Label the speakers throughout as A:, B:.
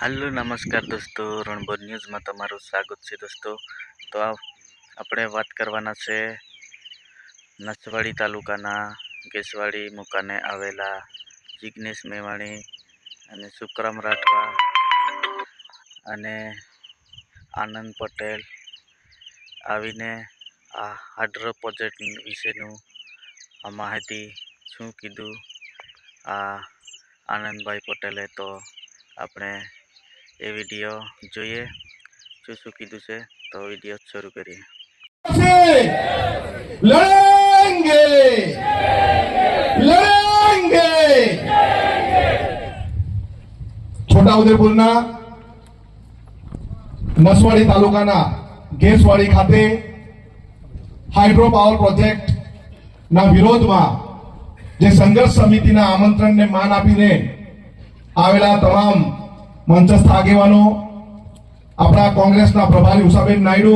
A: હાલો, નમસ્કાર દોસ્તો. રણબોર ન્યૂઝમાં તમારું સ્વાગત છે દોસ્તો. તો આપણે વાત કરવાના છે નસવાડી તાલુકાના કેસવાડી મુકાને આવેલા જિગ્નેશ મેવાણી અને સુખરામ રાઠવા અને આનંદ પટેલ આવીને આ હાડ્રો પ્રોજેક્ટ વિશેનું આ માહિતી શું કીધું? આ આનંદભાઈ પટેલે તો આપણે એ વીડિયો જોઈએ. શું શું કીધું છે? તો વીડિયો શરૂ કરીએ.
B: લડેંગે! લડેંગે! છોટાઉદેપુરના નસવાડી તાલુકાના ગેસવાડી ખાતે હાઇડ્રો પાવર પ્રોજેક્ટના વિરોધમાં જે સંઘર્ષ સમિતિના આમંત્રણને માન આપીને આવેલા તમામ મંચસ્થ આગેવાનો, આપણા કોંગ્રેસના પ્રભારી ઉષાબેન નાયડુ,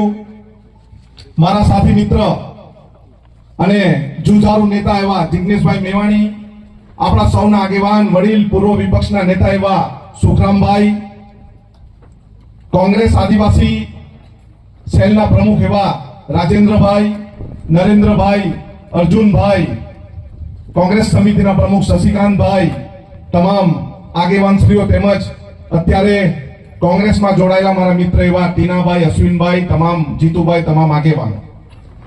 B: મારા સાથી મિત્ર અને જુઝારુ નેતા એવા જિગ્નેશભાઈ મેવાણી, આપણા સૌના આગેવાન, વડીલ, પૂર્વ વિપક્ષના નેતા એવા સુખરામભાઈ, કોંગ્રેસ આદિવાસી સેલના પ્રમુખ એવા રાજેન્દ્રભાઈ, નરેન્દ્રભાઈ, અર્જુનભાઈ, કોંગ્રેસ સમિતિના પ્રમુખ શશિકાંતભાઈ, તમામ આગેવાનશ્રીઓ તેમજ અત્યારે કોંગ્રેસમાં જોડાયેલા મારા મિત્ર એવા ટીનાભાઈ, અશ્વિનભાઈ, તમામ જીતુભાઈ, તમામ આગેવાનો.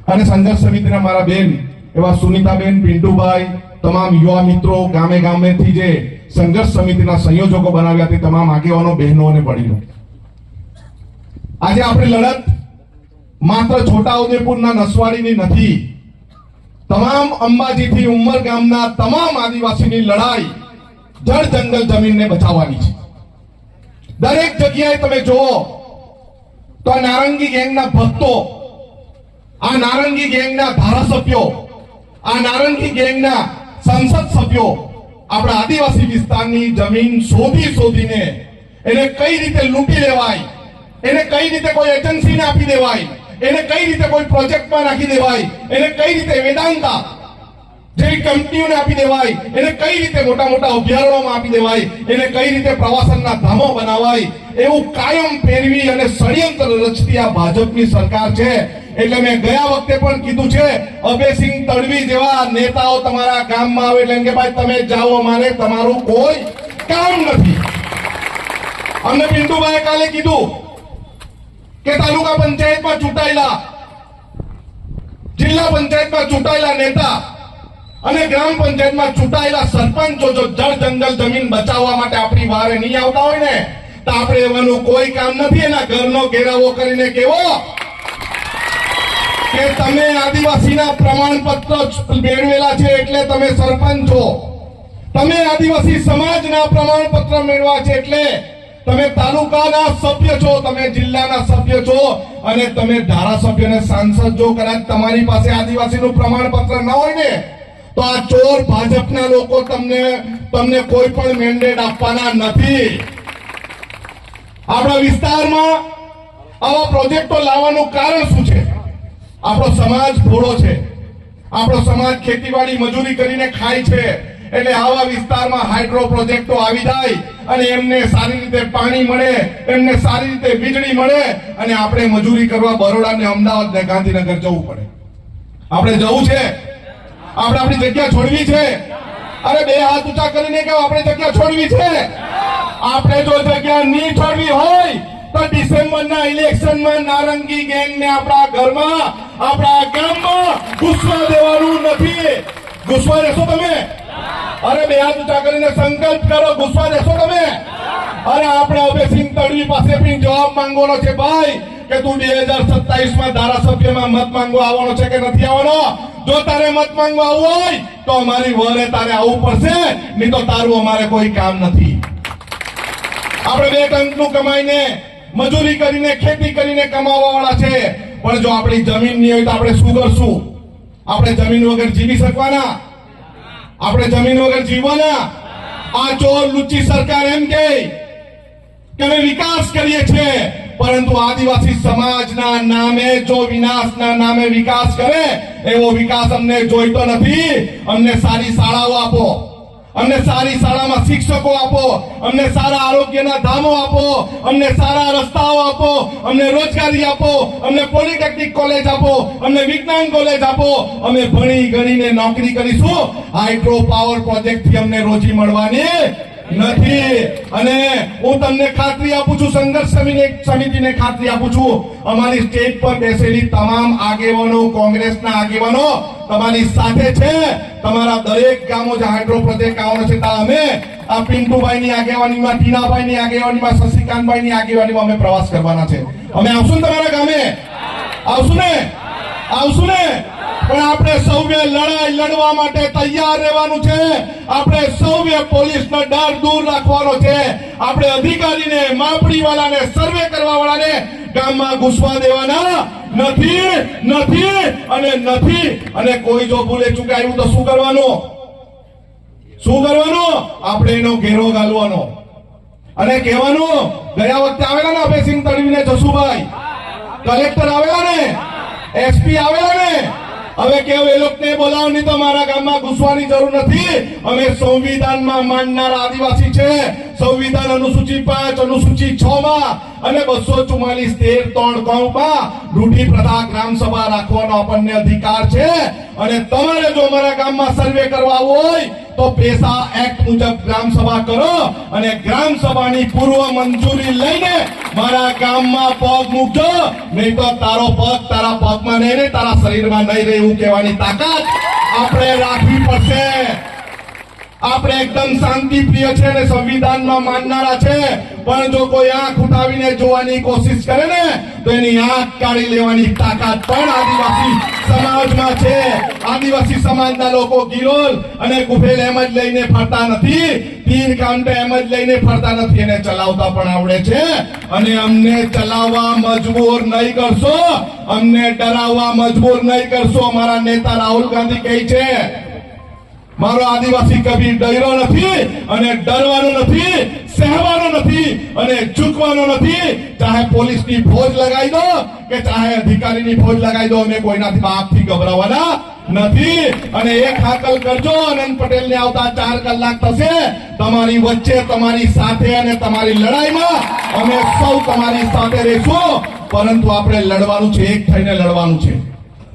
B: અને સંઘર્ષ સમિતિના મારા બેન એવા સુનિતાબેન, પિન્ટુભાઈ, તમામ યુવા મિત્રો ગામે ગામેથી જે સંઘર્ષ સમિતિના સંયોજકો બનાવ્યા તે તમામ આગેવાનો, બહેનો અને વડીલો. આજે આપણી લડત માત્ર છોટાઉદેપુરના નસવાડીની નથી, તમામ અંબાજીથી ઉમર ગામના તમામ આદિવાસીની લડાઈ જળ જંગલ જમીનને બચાવવાની છે. દરેક જગ્યાએ તમે જુઓ, તો આ નારંગી ગેંગના ભક્તો, આ નારંગી ગેંગના ધારાસભ્યો, આ નારંગી ગેંગના સંસદ સભ્યો, આપણા આદિવાસી વિસ્તારની જમીન શોધી શોધીને એને કઈ રીતે લૂંટી લેવાય, એને કઈ રીતે કોઈ એજન્સીને આપી દેવાય, એને કઈ રીતે કોઈ પ્રોજેક્ટમાં નાખી દેવાય, એને કઈ રીતે વેદાંતા જેવી કંપનીઓને આપી દેવાય, એને કઈ રીતે મોટા મોટા અભયારણ્યોમાં આપી દેવાય, એને કઈ રીતે પ્રવાસનના ધામો બનાવાય, એવું કાયમ પેરવી અને ષડયંત્ર રચતી આ ભાજપની સરકાર છે. એટલે મેં ગયા વખતે પણ કીધું છે અભયસિંહ તડવી જેવા નેતાઓ તમારા ગામમાં આવે એટલે કે ભાઈ, તમે જાઓ અમારે, તમારું કોઈ કામ નથી. અમને પિન્ટુભાઈ કાલે કીધું કે તાલુકા પંચાયતમાં ચૂંટાયેલા, જિલ્લા પંચાયતમાં ચૂંટાયેલા નેતા અને ગ્રામ પંચાયતમાં ચૂંટાયેલા સરપંચો જો જળ જંગલ જમીન બચાવવા માટે આપણી વારે નહીં આવતા હોય ને, તો આપણે એવાનું કોઈ કામ નથી. એના ઘરનો ઘેરાવો કરીને કેવો કે તમે આદિવાસીના પ્રમાણપત્ર મેળવેલા છે એટલે તમે સરપંચ છો. તમે આદિવાસી સમાજના પ્રમાણપત્ર મેળવા છે એટલે તમે તાલુકાના સભ્ય છો, તમે જિલ્લાના સભ્ય છો અને તમે ધારાસભ્ય અને સાંસદ જો કદાચ તમારી પાસે આદિવાસીનું પ્રમાણપત્ર ન હોય ને તો આ ચોર ભાજપના લોકો તમને તમને કોઈ પણ મેન્ડેટ આપવાના નથી. આપણા વિસ્તારમાં આવા પ્રોજેક્ટો લાવવાનું કારણ શું છે? આપણો સમાજ ભોળો છે. આપણો સમાજ ખેતીવાડી મજૂરી કરીને ખાય છે. એટલે આવા વિસ્તારમાં હાઇડ્રો પ્રોજેક્ટો આવી જાય અને એમને સારી રીતે પાણી મળે, એમને સારી રીતે વીજળી મળે અને આપણે મજૂરી કરવા બરોડા ને અમદાવાદ ને ગાંધીનગર જવું પડે. આપણે જવું છે. આપણે આપણી જગ્યા છોડવી છે. અરે બે હાથ ઊંચા કરીને કે આપણે જગ્યા છોડવી છે. આપણે જો જગ્યા નહીં છોડવી હોય, તો ડિસેમ્બરના ઇલેક્શનમાં નારંગી ગેંગને આપણા ઘરમાં, આપણા ગામમાં ઘૂસવા દેવાનું નથી. ઘૂસવા દેશો તમે? અરે બે હાથ ઊંચા કરીને સંકલ્પ કરો, ઘૂસવા દેશો તમે? અરે આપણે અભયસિંહ તળવી પાસે પણ જવાબ માંગવાનો છે ભાઈ. કે તું બે હજાર સત્તાવીસમાં ધારાસભ્યમાં મત માંગવા આવવાનો છે કે નથી આવવાનો? જો તારે મત માંગવા આવવું હોય, તો અમારી વરે તારે આવવું પડશે, નહીં તો તારું અમારે કોઈ કામ નથી. આપણે બે ટંકનું કમાઈને, મજૂરી કરીને, ખેતી કરીને કમાવા વાળા છે. પણ જો આપણી જમીન નહીં હોય તો આપણે શું કરશું? આપણે જમીન વગર જીવી શકવાના? આપણે જમીન વગર જીવવાના? આ ચોર લુચ્ચી સરકાર એમ કે વિકાસ કરીએ છીએ. પરંતુ આદિવાસી સમાજના નામે જો વિનાશના નામે વિકાસ કરે, એવો વિકાસ અમને જોઈતો નથી. અમને સારી શાળાઓ આપો. અમને સારી શાળામાં શિક્ષકો આપો. અમને સારા આરોગ્યના ધામો આપો. અમને સારા રસ્તાઓ આપો. અમને રોજગારી આપો. અમને પોલિટેકનિક કોલેજ આપો. અમને વિજ્ઞાન કોલેજ આપો. અમે ભણી ગણીને નોકરી કરીશું. હાઇડ્રો પાવર પ્રોજેક્ટથી અમને રોજી મળવાની. નથી. અને હું તમને ખાતરી આપું છું, સંઘર્ષ સમિતિને ખાતરી આપું છું. અમારી સ્ટેજ પર બેસેલી તમામ આગેવાનો, કોંગ્રેસના આગેવાનો તમારી સાથે છે. તમારા દરેક ગામો જે હાઇડ્રો પ્રોજેક્ટ આવવાનો છે, ત્યાં અમે આ પિન્ટુભાઈની આગેવાનીમાં, ટીનાભાઈની આગેવાનીમાં, શશિકાંતભાઈની આગેવાનીમાં અમે પ્રવાસ કરવાના છે. અમે આવશું તમારા ગામે? આવશું ને? આવશું ને? પણ આપણે સૌએ લડાઈ લડવા માટે તૈયાર રહેવાનું છે. આપણે સૌએ પોલીસનો ડર દૂર રાખવાનો છે. આપણે અધિકારીને માપણી વાળાને સર્વે કરવા વાળાને ગામમાં ઘૂસવા દેવાના નથી નથી અને નથી. અને કોઈ જો ભૂલે ચૂકાયું તો શું કરવાનું? શું કરવાનું? આપણે એનો ઘેરો ગાલવાનો. અને કહેવાનું, ગયા વખતે આવેલા ને અભયસિંહ તડવીને જસુભાઈ? કલેક્ટર આવેલા ને? એસપી આવેલા ને? હવે કેવું, એ લોકોને બોલાવો નહીં તો મારા ગામમાં ઘૂસવાની જરૂર નથી. અમે સંવિધાનમાં માનનાર આદિવાસી છે. સંવિધાન અનુસૂચિ પાંચ, અનુસૂચિ છ માં અને બસો ચુમ્માલીસ તેર ત્રણ કૌ માં રૂઢી પ્રથા ગ્રામ સભા રાખવાનો આપણને અધિકાર છે. અને તમારે જો અમારા ગામમાં સર્વે કરવા હોય તો પેસા એક્ટ મુજબ ગ્રામ સભા કરો અને ગ્રામ સભાની પૂર્વ મંજૂરી લઈને મારા ગામમાં પગ મૂકજો. નહીં તો તારો પગ તારા પગમાં નહીં રહે તારા શરીરમાં નહીં રહે એવું કહેવાની તાકાત આપણે રાખવી પડશે. આપણે એકદમ શાંતિ પ્રિય છે અને સંવિધાનમાં માનનારા છે. પણ જો કોઈ આંખ ઉઠાવીને જોવાની કોશિશ કરે ને, તો એની આંખ કાઢી લેવાની તાકાત પણ આદિવાસી સમાજમાં છે. આદિવાસી સમાજના લોકો ગિરોલ અને કુફેલ એમ જ લઈને ફરતા નથી તીર કાંટે એમ જ લઈને ફરતા નથી, એને ચલાવતા પણ આવડે છે. અને અમને ચલાવવા મજબૂર નહીં કરશો. અમને ડરાવવા મજબૂર નહીં કરશો, અમારા નેતા રાહુલ ગાંધી કહે છે. મારો આદિવાસી કભી ડર્યો નથી અને ડરવાનો નથી, સહેવાનો નથી અને ઝૂકવાનો નથી. ચાહે પોલીસની ફોજ લગાવી દો કે ચાહે અધિકારીની ફોજ લગાવી દો, અમે કોઈનાથી બાપથી ગભરાવાના નથી. અને એક હાકલ કરજો, અનંત પટેલ ને આવતા ચાર કલાક થશે. તમારી વચ્ચે તમારી સાથે અને તમારી લડાઈમાં અમે સૌ તમારી સાથે રહીશું. પરંતુ આપણે લડવાનું છે, એક થઈને લડવાનું છે.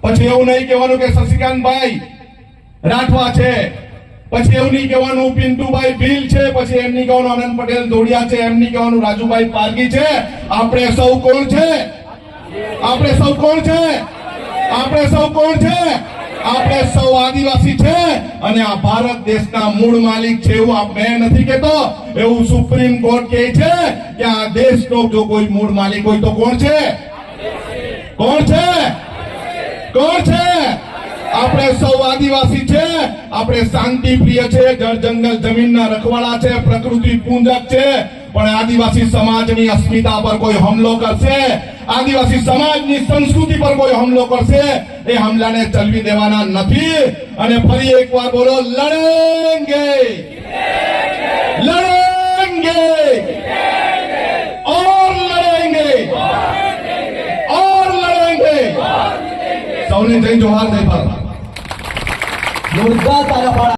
B: પછી એવું નહીં કહેવાનું કે, શશિકાંતભાઈ રાઠવા છે. પછી એવું કહેવાનું પિન્ટુભાઈ ભીલ છે, પછી એમ કહેવાનું આનંદ પટેલ દોડિયા છે એમ કહેવાનું રાજુભાઈ પારગી છે. આપણે સૌ કોણ છે? આપણે સૌ કોણ છે? આપણે સૌ કોણ છે? આપણે સૌ આદિવાસી છે. અને આ ભારત દેશના મૂળ માલિક છે એવું આપણે નથી કેતો એવું સુપ્રીમ કોર્ટ કહે છે કે આ દેશનો જો કોઈ મૂળ માલિક હોય તો કોણ છે? કોણ છે? કોણ છે? આપણે સૌ આદિવાસી છે. આપણે શાંતિ પ્રિય છે. જળ જંગલ જમીનના રખવાડા છે. પ્રકૃતિ પૂંજક છે. પણ આદિવાસી સમાજની અસ્મિતા પર કોઈ હમલો કરશે? આદિવાસી સમાજની સંસ્કૃતિ પર કોઈ હમલો કરશે? એ હુમલાને ચલવી દેવાના નથી. અને ફરી એકવાર બોલો, લડેંગે! લડેંગે! ઓર લડેંગે! ઓર લડેંગે! સૌને જય જોહાર, જય ભારત.
C: મુર્ગા તારા પાડા